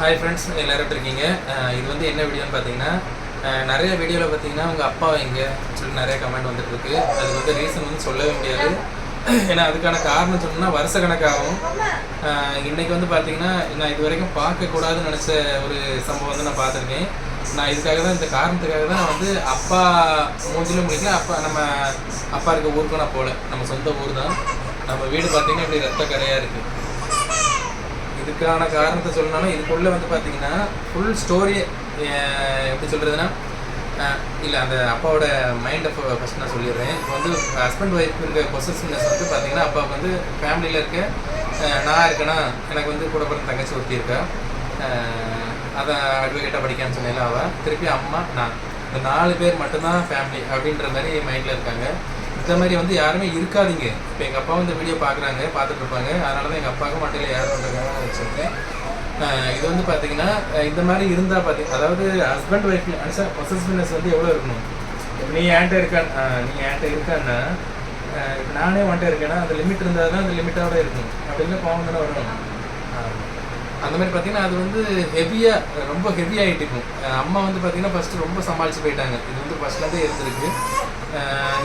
Hi friends எல்லாரும் எப்படி இருக்கீங்க? இது வந்து என்ன வீடியோன்னு பார்த்தீங்கன்னா நிறைய வீடியோவில் பார்த்தீங்கன்னா உங்கள் அப்பா எங்கே சொல்லி நிறைய கமெண்ட் வந்துட்டுருக்கு. அது வந்து ரீசன் வந்து சொல்லவே முடியாது ஏன்னா அதுக்கான காரணம் சொன்னால் வருஷ கணக்காகும் இன்றைக்கி வந்து பார்த்தீங்கன்னா நான் இது வரைக்கும் பார்க்கக்கூடாதுன்னு நினச்ச ஒரு சம்பவம் வந்து நான் பார்த்துருக்கேன். நான் இதுக்காக தான் இந்த காரணத்துக்காக தான் நான் வந்து அப்பா மூஞ்சிலும் முடிக்கல அப்பா நம்ம அப்பா இருக்க ஊருக்கும் நான் போகல நம்ம சொந்த ஊர் தான். நம்ம வீடு பார்த்தீங்கன்னா இப்படி ரத்த கடையாக இருக்குது இதுக்கான காரணத்தை சொல்லணும்னா இதுக்குள்ளே வந்து பார்த்தீங்கன்னா ஃபுல் ஸ்டோரி எப்படி சொல்கிறதுனா இல்லை அந்த அப்பாவோட மைண்டை ஃபஸ்ட் நான் சொல்லிடுறேன். இப்போ வந்து ஹஸ்பண்ட் ஒய்ஃப் இருக்க பொசஸ்னஸ் வந்து பார்த்தீங்கன்னா அப்பாவுக்கு வந்து ஃபேமிலியில் இருக்க நான் இருக்கேன்னா எனக்கு வந்து கூட பிறந்த தங்கச்சி ஒருத்தி இருக்கா அதை அட்வொகேட்டாக படிக்கான்னு சொன்னேன் அவள் திருப்பி அம்மா நான். இந்த நாலு பேர் மட்டும்தான் ஃபேமிலி அப்படின்ற மாதிரி மைண்டில் இருக்காங்க. இந்த மாதிரி வந்து யாருமே இருக்காதீங்க. இப்போ எங்கள் அப்பா வந்து வீடியோ பார்க்குறாங்க பார்த்துட்டு இருப்பாங்க. அதனால தான் எங்கள் அப்பாவுக்கு மட்டும் இல்லை யாரும் பண்ணுறாங்க வச்சுருக்கேன். இது வந்து பார்த்தீங்கன்னா இந்த மாதிரி இருந்தால் பார்த்தீங்கன்னா அதாவது ஹஸ்பண்ட் ஒய்ஃப் பொசஸ்ஃபினஸ் வந்து எவ்வளோ இருக்கணும்? நீ ஏன்ட்ட இருக்கான் நீ என்கிட்ட இருக்கான்னா இப்போ நானே வந்துட்டு இருக்கேன்னா அந்த லிமிட் இருந்தால் தான் அந்த லிமிட்டோட இருக்கும் அப்படின்னு கோவம் தானே வரும். அந்த மாதிரி பார்த்தீங்கன்னா அது வந்து ஹெவியாக ரொம்ப ஹெவி ஆகிட்டு இருக்கும் அம்மா வந்து பார்த்தீங்கன்னா ஃபஸ்ட்டு ரொம்ப சமாளித்து போயிட்டாங்க. இது வந்து ஃபஸ்ட்லேருந்தே இருந்திருக்கு.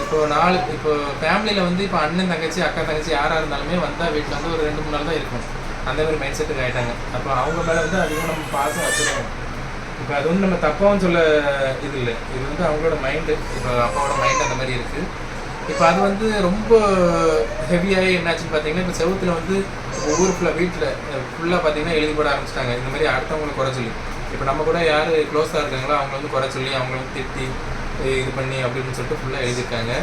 இப்போ நாலு இப்போ ஃபேமிலியில் வந்து இப்போ அண்ணன் தங்கச்சி அக்கா தங்கச்சி யாராக இருந்தாலுமே வந்தால் வீட்டில் வந்து ஒரு ரெண்டு மூணு நாள் தான் இருக்கும். அந்த மாதிரி மைண்ட் செட்டுக்கு ஆகிட்டாங்க அப்போ அவங்க மேலே வந்து அதிகமாக நம்ம பாசம் வச்சுருக்கோம் இப்போ அது வந்து நம்ம தப்பாகவும் சொல்ல இது இல்லை. இது வந்து அவங்களோட மைண்டு இப்போ அப்பாவோட மைண்ட் அந்த மாதிரி இருக்குது இப்போ அது வந்து ரொம்ப ஹெவியாகி என்னாச்சுன்னு பார்த்தீங்கன்னா இப்போ செவத்தில் வந்து ஊர் ஃபுல்லாக வீட்டில் ஃபுல்லாக பார்த்தீங்கன்னா எழுதி போட ஆரம்பிச்சிட்டாங்க. இந்த மாதிரி அடுத்தவங்களை குறை சொல்லி. இப்போ நம்ம கூட யார் க்ளோஸாக இருக்காங்களோ அவங்கள வந்து குறை சொல்லி அவங்கள வந்து திட்டி இது பண்ணி அப்படின்னு சொல்லிட்டு ஃபுல்லாக எழுதியிருக்காங்க.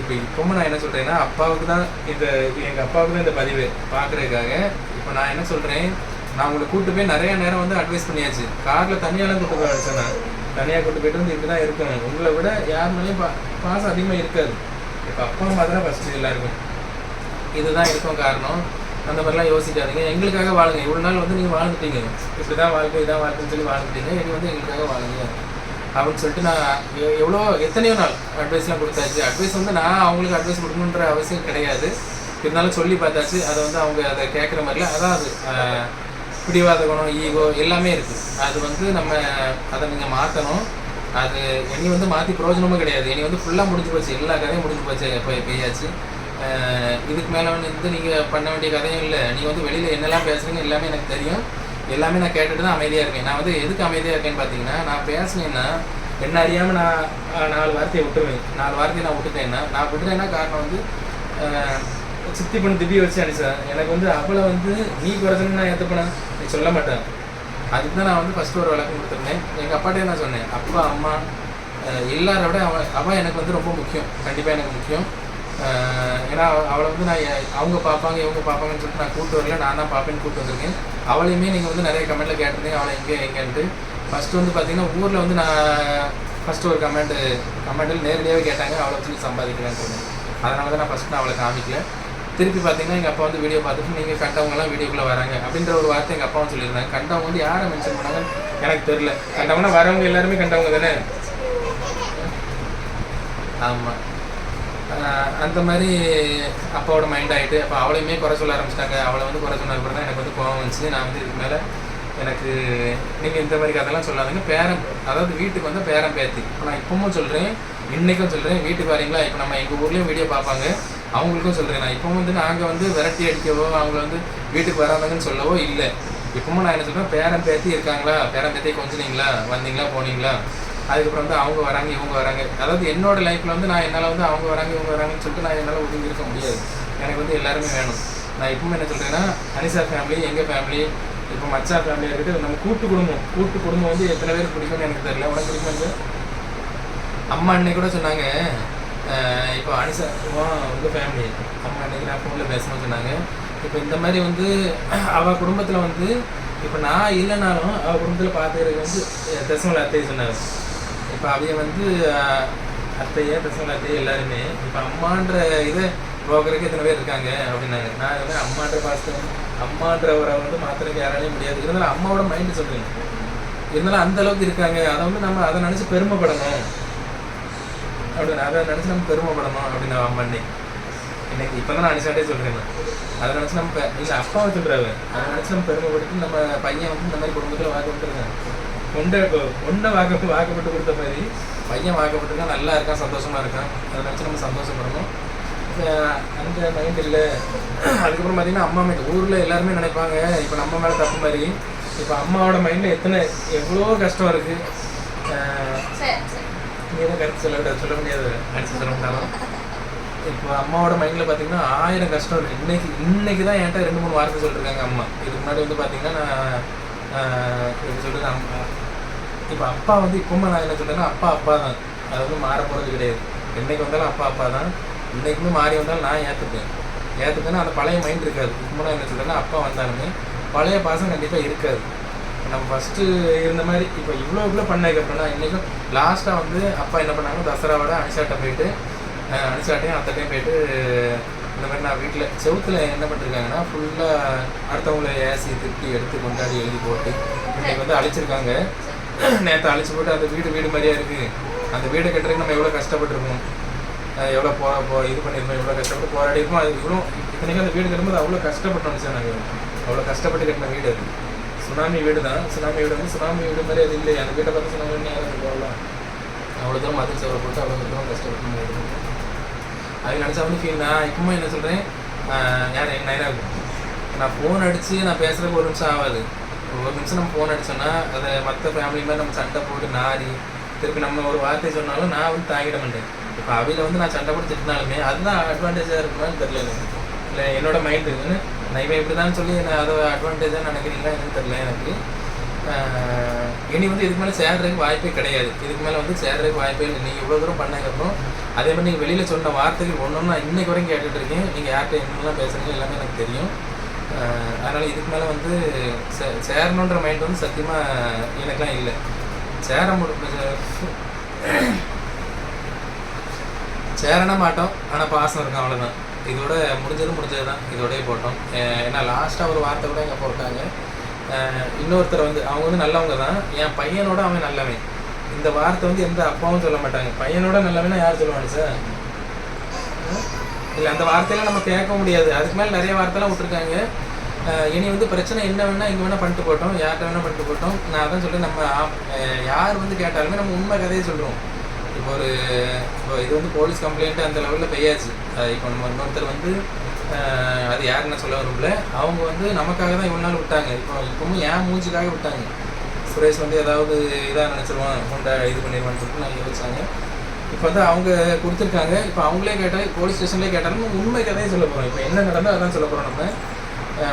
இப்போ இப்போவும் நான் என்ன சொல்கிறேன்னா அப்பாவுக்கு தான் இந்த எங்கள் அப்பாவுக்கு தான் இந்த பதிவு பார்க்குறதுக்காக இப்போ நான் என்ன சொல்கிறேன் நான் உங்களை கூட்டு போய் நிறைய நேரம் வந்து அட்வைஸ் பண்ணியாச்சு. காரில் தனியாலாம் கூட்டு போய் அடிச்சேன் நான் தனியாக கூட்டு போயிட்டு வந்து இப்படி தான் இருக்கேன் உங்களை விட யார் மேலேயும் பா பாசம் அதிகமாக இருக்காது. இப்போ அப்பா அம்மா தான் ஃபஸ்ட்டு எல்லாருக்கும். இதுதான் இருக்கும் காரணம். அந்த மாதிரிலாம் யோசிக்காதீங்க. எங்களுக்காக வாழுங்க. இவ்வளோ நாள் வந்து நீங்கள் வாழ்ந்துட்டீங்க. இப்படி தான் வாழ்க்கை இதான் வாழ்க்கைன்னு சொல்லி வாழ்ந்துட்டீங்க. இனி வந்து எங்களுக்காக வாழுங்க. அப்படின்னு சொல்லிட்டு நான் எவ்வளோ எத்தனையோ நாள் அட்வைஸ்லாம் கொடுத்தாச்சு. அட்வைஸ் வந்து நான் அவங்களுக்கு அட்வைஸ் கொடுக்கணுன்ற அவசியம் கிடையாது. இருந்தாலும் சொல்லி பார்த்தாச்சு. அதை வந்து அவங்க அதை கேட்குற மாதிரிலாம் அதான் அது. பிடிவாத குணம் ஈகோ எல்லாமே இருக்குது அது வந்து நம்ம அதை நீங்கள் மாற்றணும் அது இனி வந்து மாற்றி பிரயோஜனமும் கிடையாது. இனி வந்து ஃபுல்லாக முடிஞ்சு போச்சு. எல்லா கதையும் முடிஞ்சு போச்சு. பெய்யாச்சு இதுக்கு மேலே வந்து நீங்கள் பண்ண வேண்டிய கதையும் இல்லை. நீங்கள் வந்து வெளியில் என்னெல்லாம் பேசுறீங்க எல்லாமே எனக்கு தெரியும். எல்லாமே நான் கேட்டுட்டு தான் அமைதியாக இருக்கேன். நான் வந்து எதுக்கு அமைதியாக இருக்கேன்னு பார்த்தீங்கன்னா நான் பேசினேன்னா என்ன அறியாமல் நான் நாலு வார்த்தையை விட்டுருவேன். நாலு வார்த்தையை நான் விட்டுட்டேன்னா நான் விட்டுறேன்னா காரணம் வந்து சித்தி பண்ணி திவ்ய வச்சு அனுப்பிச்சா எனக்கு வந்து அவளை வந்து நீ குறைச்சணும்னு நான் ஏற்றுப்பேன் நீ சொல்ல மாட்டேன். அதுக்கு தான் நான் வந்து ஃபஸ்ட்டு ஒரு விளக்கம் கொடுத்துருந்தேன். எங்கள் அப்பாட்டே நான் சொன்னேன். அப்பா அம்மா எல்லாரோட அவன் அவன் அவள் எனக்கு வந்து ரொம்ப முக்கியம். கண்டிப்பாக எனக்கு முக்கியம். ஏன்னா அவ- அவளை வந்து நான் எ- அவங்க பார்ப்பாங்க இவங்க பார்ப்பாங்கன்னு சொல்லிட்டு நான் கூட்டு வரல. நான் தான் பார்ப்பேன்னு கூட்டு வந்திருக்கேன். அவளையுமே நீங்கள் வந்து நிறைய கமெண்ட்டில் கேட்டிருந்தீங்க. அவளை எங்கே எங்கேன்ட்டு. ஃபஸ்ட்டு வந்து பார்த்தீங்கன்னா ஊரில் வந்து நான் ஃபஸ்ட்டு ஒரு கமெண்ட் கமெண்டில் நேரடியாகவே கேட்டாங்க. அவளை வச்சு நீ சம்பாதிக்கலான்னு சொன்னேன். அதனால தான் நான் ஃபஸ்ட்டு நான் அவளை காமிக்கல. திருப்பி பார்த்தீங்கன்னா எங்கள் அப்பா வந்து வீடியோ பார்த்துட்டு நீங்கள் கண்டவங்கலாம் வீடியோக்குள்ளே வராங்க. அப்படின்ற ஒரு வார்த்தை எங்கள் அப்பாவும் சொல்லியிருந்தாங்க. கண்டவங்க வந்து யாரை மென்ஷன் பண்ணாங்க? எனக்கு தெரில கண்டவங்கன்னா வரவங்க எல்லாருமே கண்டவங்க தானே? ஆமாம் அந்த மாதிரி அப்பாவோட மைண்ட் ஆகிட்டு அப்போ அவளையுமே குறை சொல்ல ஆரம்பிச்சிட்டாங்க. அவளை வந்து குறை சொன்ன அப்புறம் தான் எனக்கு வந்து கோவம் வந்துச்சு. நான் வந்து இதுக்கு மேலே எனக்கு நீங்கள் இந்த மாதிரி கதைலாம் சொல்லாதீங்க. பேரன் அதாவது வீட்டுக்கு வந்து பேரன் பேத்தி. இப்போ நான் இப்பவும் சொல்கிறேன் இன்றைக்கும் சொல்கிறேன் வீட்டுக்கு வரீங்களா? இப்போ நம்ம எங்கள் ஊர்லேயும் வீடியோ பார்ப்பாங்க. அவங்களுக்கும் சொல்கிறேன் நான். இப்பவும் வந்து நாங்கள் வந்து விரட்டி அடிக்கவோ அவங்கள வந்து வீட்டுக்கு வராதங்கன்னு சொல்லவோ இல்லை. இப்பவும் நான் என்ன சொல்கிறேன் பேரன் பேத்தி இருக்காங்களா? பேரன் பேத்தி கொஞ்சினீங்களா? வந்தீங்களா? போனீங்களா? அதுக்கப்புறம் வந்து அவங்க வராங்க இவங்க வராங்க. அதாவது என்னோட லைஃப்பில் வந்து நான் என்னால் வந்து அவங்க வராங்க இவங்க வராங்கன்னு சொல்லிட்டு நான் என்னால் ஒதுங்கி இருக்க முடியாது. எனக்கு வந்து எல்லாருமே வேணும். நான் இப்பவும் என்ன சொல்கிறேன்னா அனிசா ஃபேமிலி எங்கள் ஃபேமிலி இப்போ மச்சா ஃபேமிலியாக இருக்குது நம்ம கூட்டு குடும்பம். கூட்டு குடும்பம் வந்து எத்தனை பேர் பிடிக்கும்னு எனக்கு தெரியல. உனக்கு பிடிக்கும் அம்மா அன்னைக்கு கூட சொன்னாங்க இப்போ அனிசா உங்கள் ஃபேமிலி அம்மா அன்னைக்கு நான் ஃபோனில் பேசணும்னு சொன்னாங்க. இப்போ இந்த மாதிரி வந்து அவள் குடும்பத்தில் வந்து இப்போ நான் இல்லைனாலும் அவள் குடும்பத்தில் பார்த்துக்கிறது வந்து தசமலை அத்தை சொன்னாங்க. இப்போ அவைய வந்து அத்தையே அத்தையா தசமல எல்லாருமே இப்போ அம்மான்ற இதை போக்குறதுக்கு எத்தனை பேர் இருக்காங்க அப்படின்னாங்க. நான் வந்து அம்மான்ற பாசம் அம்மான்றவரை வந்து மாத்திரக்கு யாராலையும் முடியாது. இருந்தாலும் அம்மாவோட மைண்டு சொல்கிறேன் இருந்தாலும் அந்த அளவுக்கு இருக்காங்க. அதை வந்து நம்ம அதை நினச்சி பெருமைப்படணும். அப்படின்னு அதை நினச்சி நம்ம பெருமைப்படணும் அப்படின்னு அவன் இன்னைக்கு. இப்போ தான் நான் அனுசாட்டே சொல்கிறேன் அதை நினச்சி நம்ம இல்லை அப்பாவை சொல்கிறாரு அதை நினச்சி நம்ம பெருமைப்படுத்தி நம்ம பையன் வந்து இந்த மாதிரி குடும்பத்தில் வாக்கப்பட்டுருக்காங்க கொண்ட பொண்ணை வாக்க வாக்கப்பட்டு கொடுத்த மாதிரி பையன் வாக்கப்பட்டிருக்கான் நல்லா இருக்கான் சந்தோஷமா இருக்கான். அதை நினச்சி நம்ம சந்தோஷப்படணும். அந்த மைண்ட் இல்லை அதுக்கப்புறம் பார்த்தீங்கன்னா அம்மா மைண்ட் ஊரில் எல்லாருமே நினைப்பாங்க இப்போ நம்ம மேலே தப்பு மாதிரி. இப்போ அம்மாவோட மைண்டில் எத்தனை எவ்வளோ கஷ்டம் இருக்குது நீதான் நீ எதுவும் கருத்து சொல்ல விட சொல்ல முடியாது. அடிச்சு சொல்ல முடியாலும் இப்போ அம்மாவோட மைண்டில் பார்த்தீங்கன்னா ஆயிரம் கஷ்டம் இருக்குது இன்னைக்கு இன்னைக்கு தான் என்கிட்ட ரெண்டு மூணு வார்த்தை சொல்லிருக்காங்க அம்மா. இதுக்கு முன்னாடி வந்து பார்த்தீங்கன்னா நான் சொல்லிட்டு எப்படி இப்போ அப்பா வந்து இப்போமா நான் என்ன சொல்கிறேன்னா அப்பா அப்பா தான். அது வந்து மாற போகிறது கிடையாது. என்றைக்கு வந்தாலும் அப்பா அப்பா தான். இன்றைக்குமே மாறி வந்தாலும் நான் ஏற்றுப்பேன் ஏற்றுப்பேன்னா அந்த பழைய மைண்ட் இருக்காது. இப்போ நான் என்ன சொல்கிறேன்னா அப்பா வந்தாலுமே பழைய பாசம் கண்டிப்பாக இருக்காது. நம்ம ஃபஸ்ட்டு இருந்த மாதிரி இப்போ இவ்வளோ இவ்வளோ பண்ணதுக்கப்புறம்னா இன்றைக்கும் லாஸ்ட்டாக வந்து அப்பா என்ன பண்ணாங்க? தசராவோட அனிஷாட்ட போயிட்டு அனுசாட்டையும் அனிஷாட்டையும் போயிட்டு இந்த மாதிரி நான் வீட்டில் செவுத்தில் என்ன பண்ணிருக்காங்கன்னா ஃபுல்லாக அடுத்தவங்களை ஏசி திட்டி எடுத்து கொண்டாடி எழுதி போட்டு இன்றைக்கி வந்து அழிச்சிருக்காங்க. நேற்று அழிச்சு போட்டு அந்த வீடு வீடு மாதிரியா இருக்குது அந்த வீடை கட்டுறதுக்கு நம்ம எவ்வளோ கஷ்டப்பட்டிருக்கோம். எவ்வளோ போ போ இது பண்ணியிருக்கோம் எவ்வளோ கஷ்டப்பட்டு போராடிருக்கோம் அது இவ்வளோ இத்தனைக்கும் அந்த வீடு கட்டும்போது அவ்வளோ கஷ்டப்பட்டோம் சார் நாங்கள் அவ்வளோ கஷ்டப்பட்டு கட்டின வீடு அது. சுனாமி வீடு தான். சுனாமி வீடு வந்து சுனாமி வீடு மாதிரி அது இல்லை அந்த வீட்டை பார்த்து சுனாமி யாரும் போகலாம் அவ்வளோ தூரம் மதில் சவரை போட்டு அவ்வளோ தூரம் கஷ்டப்பட்டு அது நினச்சா வந்து ஃபீல் நான் இப்பவும் என்ன சொல்கிறேன் யார்? என் இருக்கும் நான் ஃபோன் அடித்து நான் பேசுகிறதுக்கு ஒரு நிமிஷம் ஆகாது. ஒரு நிமிஷம் நம்ம ஃபோன் அடித்தோன்னா அதை மற்ற ஃபேமிலி மாதிரி நம்ம சண்டை போட்டு நாரி திருப்பி நம்ம ஒரு வார்த்தை சொன்னாலும் நான் வந்து தாங்கிட மாட்டேன். இப்போ அவையில் வந்து நான் சண்டை போட்டு திட்டினாலுமே அதுதான் அட்வான்டேஜாக இருக்குமான்னு தெரியல எனக்கு. இல்லை என்னோட மைண்ட் இருக்குன்னு நான் இப்போ இப்படி தான் சொல்லி நான் அதை அட்வான்டேஜாக நினைக்கிறீங்களா என்னன்னு தெரியல எனக்கு. இனி வந்து இதுக்கு மேலே சேர்றதுக்கு வாய்ப்பே கிடையாது. இதுக்கு மேலே வந்து சேர்றதுக்கு வாய்ப்பே இல்லை. நீங்கள் இவ்வளோ தூரம் பண்ணதுக்கப்புறம் அதே மாதிரி நீங்கள் வெளியில் சொன்ன வார்த்தைகள் ஒன்று ஒன்றா இன்றைக்கு வரைக்கும் கேட்டுட்டு இருக்கேன். நீங்கள் யார்கிட்ட என்னெல்லாம் பேசுகிறீங்க எல்லாமே எனக்கு தெரியும். அதனால் இதுக்கு மேலே வந்து சே- சேரணுன்ற மைண்ட் வந்து சத்தியமாக எனக்குலாம் இல்லை. சேர முடியும் சேரண மாட்டோம். ஆனால் பாசம் இருக்கும் அவ்வளோதான் இதோட முடிஞ்சது முடிஞ்சது தான் இதோடய போட்டோம். ஏன்னா லாஸ்ட்டாக ஒரு வார்த்தை கூட எங்கள் போட்டாங்க இன்னொருத்தர் வந்து அவங்க வந்து நல்லவங்க தான். என் பையனோட அவன் நல்லவன். இந்த வார்த்தை வந்து எந்த அப்பாவும் சொல்ல மாட்டாங்க. பையனோட நல்லவனா யார் சொல்லுவாங்க சார்? இல்லை அந்த வார்த்தையெல்லாம் நம்ம கேட்க முடியாது. அதுக்கு மேலே நிறைய வார்த்தைலாம் விட்டுருக்காங்க. இனி வந்து பிரச்சனை என்ன வேணால் இங்கே வேணால் பண்ணிட்டு போட்டோம். யார்கிட்ட வேணால் பண்ணிட்டு போட்டோம். நான் அதான் சொல்றேன் நம்ம யார் வந்து கேட்டாலுமே நம்ம உண்மை கதையை சொல்கிறோம் இப்போ ஒரு இப்போ இது வந்து போலீஸ் கம்ப்ளைண்ட் அந்த லெவலில் பெய்யாச்சு இப்போ நம்ம இன்னொருத்தர் வந்து அது யாருன்னு சொல்ல வரும்ல அவங்க வந்து நமக்காக தான் இவ்வளோ நாள் விட்டாங்க. இப்போ இப்பவும் ஏன் மூஞ்சிக்காக விட்டாங்க. சுரேஷ் வந்து ஏதாவது இதாக நினச்சிருவான் கொண்டா இது பண்ணிடுவான்னு சொல்லிட்டு நான் யோசிச்சாங்க. இப்போ வந்து அவங்க கொடுத்துருக்காங்க. இப்போ அவங்களே கேட்டால் போலீஸ் ஸ்டேஷன்லேயே கேட்டாலும் உண்மை கதையை சொல்ல போகிறோம் இப்போ என்ன நடந்தோ அதான் சொல்ல போகிறோம் நம்ம.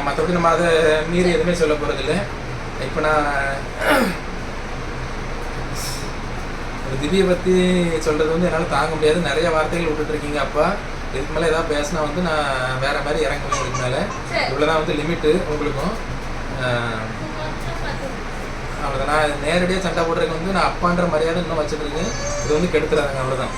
மற்றபடி நம்ம அதை மீறி எதுவுமே சொல்ல போகிறதில்ல இப்போ நான் திவ்யை பற்றி சொல்கிறது வந்து என்னால் தாங்க முடியாது. நிறைய வார்த்தைகள் விட்டுட்டு இருக்கீங்க அப்பா. இதுக்கு மேலே ஏதாவது பேசினா வந்து நான் வேற மாதிரி இறங்குவேன் இதுக்கு மேலே. சரி. இவ்வளோதான் வந்து லிமிட்டு உங்களுக்கும். அவ்வளோதான் நான் நேரடியாக சண்டை போடுறதுக்கு வந்து நான் அப்பான்ற மரியாதை இன்னும் வச்சுட்டு இருக்கேன். இது வந்து கெடுத்துறாங்க அவ்வளோதான்